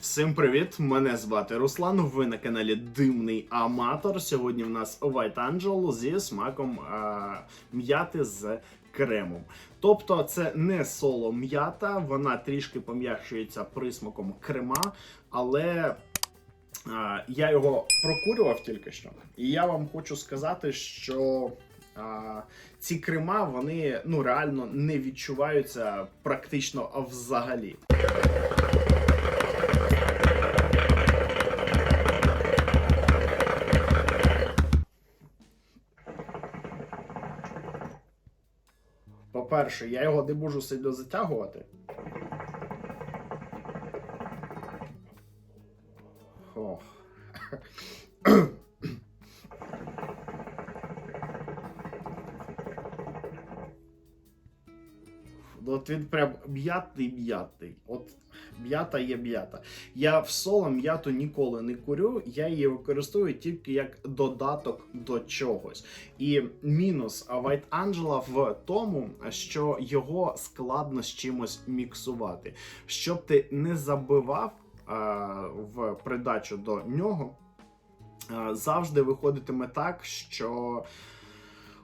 Всім привіт! Мене звати Руслан. Ви на каналі Димний Аматор. Сьогодні в нас White Angel зі смаком м'яти з кремом. Тобто, це не соло м'ята, вона трішки пом'якшується присмаком крема, але е, я його прокурював тільки що. І я вам хочу сказати, що. А, ці крема вони ну реально не відчуваються практично взагалі. По-перше, я його не можу сильно затягувати. Ох. Ну, От він прям м'ятний м'ятний. От м'ята є м'ята. Я в соло м'яту ніколи не курю, я її використовую тільки як додаток до чогось. І мінус White Angela в тому, що його складно з чимось міксувати. Щоб ти не забивав а, в придачу до нього, а, завжди виходитиме так, що.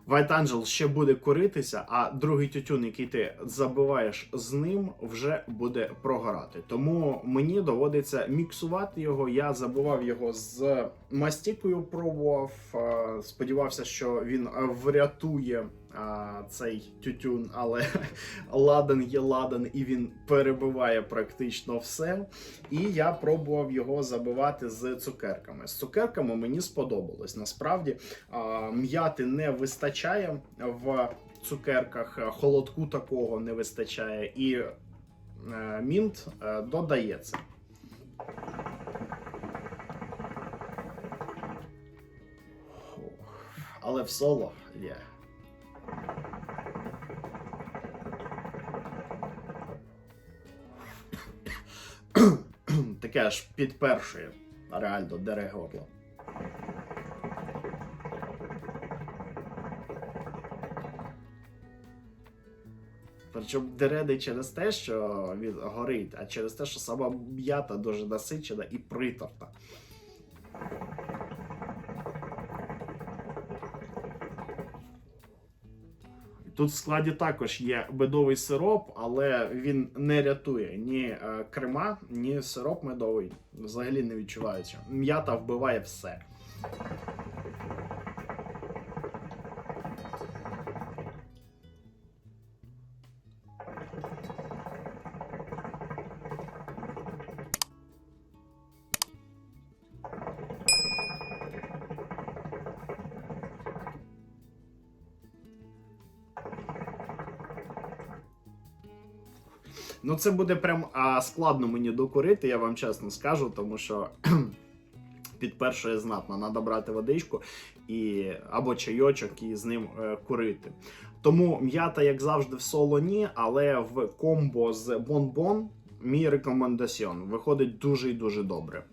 White Angel ще буде коритися, а другий тютюн, який ти забиваєш з ним, вже буде прогорати. Тому мені доводиться міксувати його. Я забивав його з мастікою, пробував. Сподівався, що він е, врятує е, цей тютюн, але ладен є ладен, і він перебиває практично все. І я пробував його забивати з цукерками. З цукерками мені сподобалось. Насправді а, м'яти не вистачає в цукерках, холодку такого не вистачає, і е, мінт е, додається. Але в соло є. Таке аж підпершує реально дере горло. Причому дере не через те, що він горить, а через те, що сама м'ята дуже насичена і приторна. Тут в складі також є медовий сироп, але він не рятує ні е, крема, ні сироп медовий. Взагалі не відчувається. М'ята вбиває все. Ну, це буде прям а, складно мені докурити, я вам чесно скажу, тому що під першою знатно треба брати водичку і або чайочок і з ним е, курити. Тому м'ята, як завжди, в соло ні, але в комбо з бонбон мій рекомендаціон виходить дуже і дуже добре.